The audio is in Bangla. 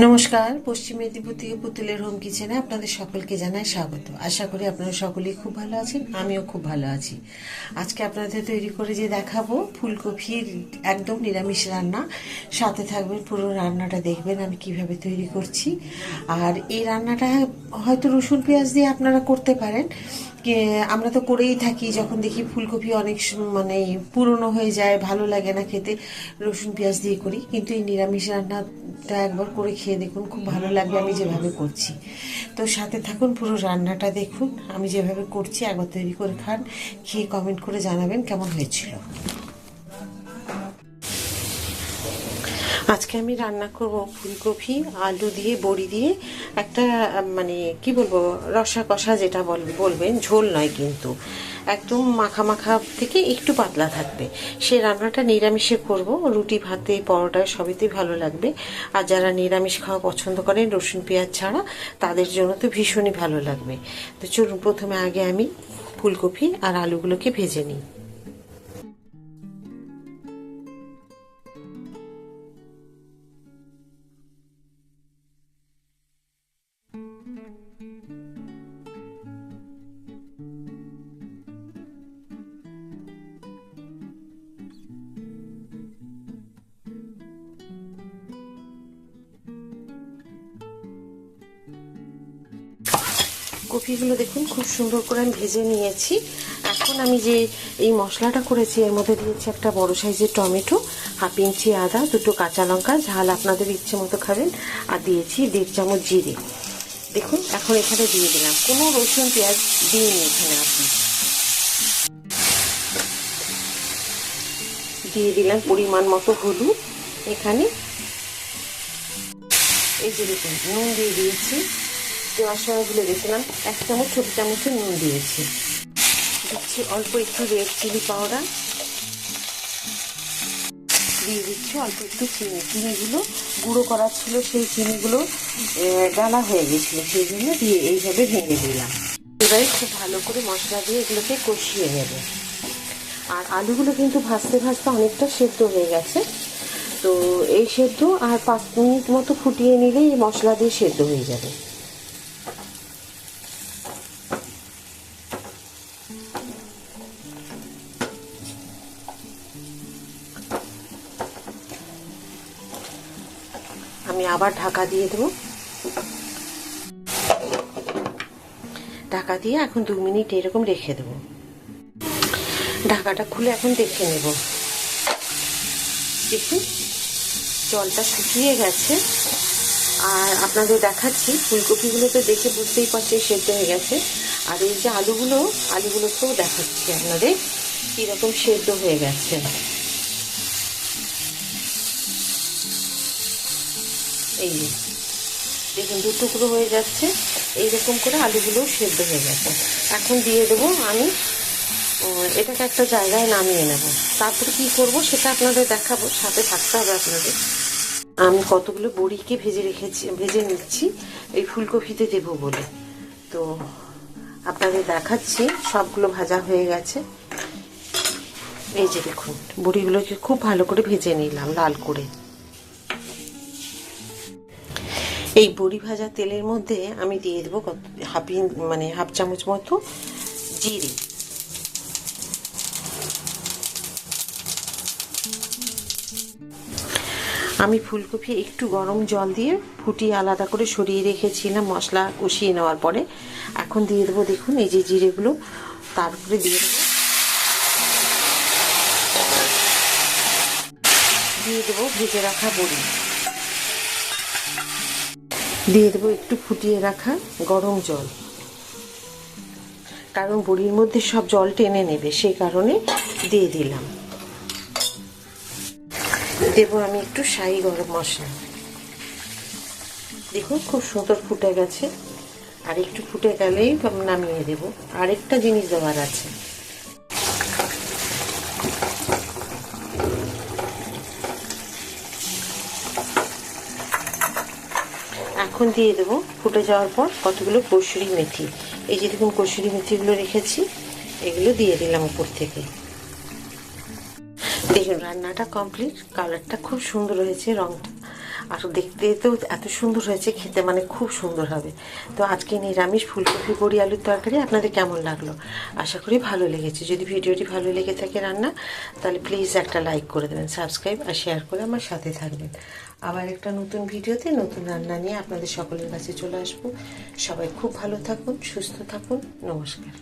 নমস্কার, পশ্চিম মেদিনীপুর থেকে পুতুলের হোম কিচেনে আপনাদের সকলকে জানাই স্বাগত। আশা করি আপনারা সকলেই খুব ভালো আছেন, আমিও খুব ভালো আছি। আজকে আপনাদের তৈরি করে যে দেখাবো, ফুলকপির একদম নিরামিষ রান্না, সাথে থাকবেন পুরো রান্নাটা দেখবেন আমি কীভাবে তৈরি করছি। আর এই রান্নাটা হয়তো রসুন পেঁয়াজ দিয়ে আপনারা করতে পারেন আমরা তো করেই থাকি, যখন দেখি ফুলকপি অনেক মানে পুরনো হয়ে যায়, ভালো লাগে না খেতে, রসুন পেঁয়াজ দিয়ে করি, কিন্তু এই নিরামিষ রান্নাটা একবার করে খেয়ে দেখুন, খুব ভালো লাগবে আমি যেভাবে করছি। তো সাথে থাকুন, পুরো রান্নাটা দেখুন, আমি যেভাবে করছি, একবার তৈরি করে খান, খেয়ে কমেন্ট করে জানাবেন কেমন হয়েছিল। আজকে আমি রান্না করব ফুলকপি, আলু দিয়ে, বড়ি দিয়ে। একটা মানে কি বলব রসা কষা যেটা বল- বলবেন, ঝোল নয় কিন্তু। একদম মাখা মাখা থেকে একটু পাতলা থাকবে। সেই রান্নাটা নিরামিষে করব। রুটি, ভাতে পরোটায় সবেতেই ভালো লাগবে। আর যারা নিরামিষ খাওয়া পছন্দ করেন, রসুন, পেঁয়াজ ছাড়া, তাদের জন্য তো ভীষণই ভালো লাগবে। তো চলুন, প্রথমে আগে আমি ফুলকপি আর আলুগুলোকে ভেজে নিই। কপিগুলো দেখুন, খুব সুন্দর করে আমি ভেজে নিয়েছি। এখন আমি যে এই মশলাটা করেছি, এর মধ্যে দিয়েছি একটা বড় সাইজের টমেটো, হাফ ইঞ্চি আদা, দুটো কাঁচা লঙ্কা, ঝাল আপনাদের ইচ্ছে মতো খাবেন। আর দিয়েছি দেড় চামচ জিরে। দেখুন, এখন এখানে দিয়ে দিলাম। কোনো রসুন, পেঁয়াজ দিইনি এখানে আপনি। দিয়ে দিলাম পরিমাণ মতো হলুদ এখানে। এই যে দেখুন, নুন দিয়ে দিয়েছি। দেওয়ার সময় ভুলে গেছিলাম। এক চামচ ছোট চামচের নুন দিয়েছি। দিচ্ছি অল্প একটু রেড চিলি পাউডার দিয়ে দিচ্ছি অল্প একটু চিনি। চিনিগুলো গুঁড়ো করা ছিল, সেই চিনিগুলো ডালা হয়ে গেছিল। সেই জন্য দিয়ে এইভাবে ভেঙে দিলাম। এবারে খুব ভালো করে মশলা দিয়ে এগুলোকে কষিয়ে নেবে। আর আলুগুলো কিন্তু ভাজতে ভাজতে অনেকটা সেদ্ধ হয়ে গেছে। তো এই সেদ্ধ আর পাঁচ মিনিট মতো ফুটিয়ে নিলেই মশলা দিয়ে সেদ্ধ হয়ে যাবে। আমি আবার ঢাকা দিয়ে দেবো। ঢাকা দিয়ে এখন দু মিনিট এরকম রেখে দেবো। ঢাকাটা খুলে এখন দেখে নেব। দেখুন, জলটা শুকিয়ে গেছে। আর আপনাদের দেখাচ্ছি ফুলকপিগুলো তো দেখে বুঝতেই পারছি সেদ্ধ হয়ে গেছে। আর এই যে আলুগুলো, আলুগুলোকেও দেখাচ্ছি আপনাদের, কীরকম সেদ্ধ হয়ে গেছে। এই দেখুন দু টুকরো হয়ে যাচ্ছে, এইরকম করে আলুগুলোও সেদ্ধ হয়ে গেছে। এখন দিয়ে দেবো আমি এটাকে একটা জায়গায় নামিয়ে নেব। তারপরে কি করব সেটা আপনাদের দেখাবো, সাথে থাকতে হবে আপনাদের। আমি কতগুলো বড়িকে ভেজে রেখেছি, ভেজে নিচ্ছি, এই ফুলকপিতে দেব বলে। তো আপনাদের দেখাচ্ছি, সবগুলো ভাজা হয়ে গেছে। এই যে দেখুন, বড়িগুলোকে খুব ভালো করে ভেজে নিলাম লাল করে। এই বড়ি ভাজা তেলের মধ্যে আমি দিয়ে দেবো কত- হাফ মানে হাফ চামচ মতো জিরে। আমি ফুলকপি একটু গরম জল দিয়ে ফুটিয়ে আলাদা করে সরিয়ে রেখেছিলাম মশলা কষিয়ে নেওয়ার পরে। এখন দিয়ে দেবো দেখুন, এই যে জিরেগুলো, তারপরে দিয়ে দেবো। দিয়ে দেবো ভেজে রাখা বড়ি। দিয়ে দেবো একটু ফুটিয়ে রাখা গরম জল। কারণ বড়ির মধ্যে সব জল টেনে নেবে, সেই কারণে দিয়ে দিলাম। দেবো আমি একটু শাহি গরম মশলা। দেখুন, খুব সুন্দর ফুটে গেছে। আর একটু ফুটে গেলেই নামিয়ে দেবো। আরেকটা জিনিস দেওয়ার আছে। এখন দিয়ে দেবো ফুটে যাওয়ার পর কতগুলো কসুরি মেথি। এই যে দেখুন কসুরি মেথিগুলো রেখেছি, এগুলো দিয়ে দিলাম উপর থেকে। দেখুন, রান্নাটা কমপ্লিট কালারটা খুব সুন্দর হয়েছে, রংটা আর দেখতে তো এত সুন্দর হয়েছে, খেতে মানে খুব সুন্দর হবে। তো আজকে নিরামিষ ফুলকপি, বড়ি, আলুর তরকারি আপনাদের কেমন লাগল? আশা করি ভালো লেগেছে। যদি ভিডিওটি ভালো লেগে থাকে রান্না, তাহলে প্লিজ একটা লাইক করে দেবেন সাবস্ক্রাইব আর শেয়ার করে আমার সাথে থাকবেন। আবার একটা নতুন ভিডিওতে নতুন রান্না নিয়ে আপনাদের সকলের কাছে চলে আসব। সবাই খুব ভালো থাকুন, সুস্থ থাকুন, নমস্কার।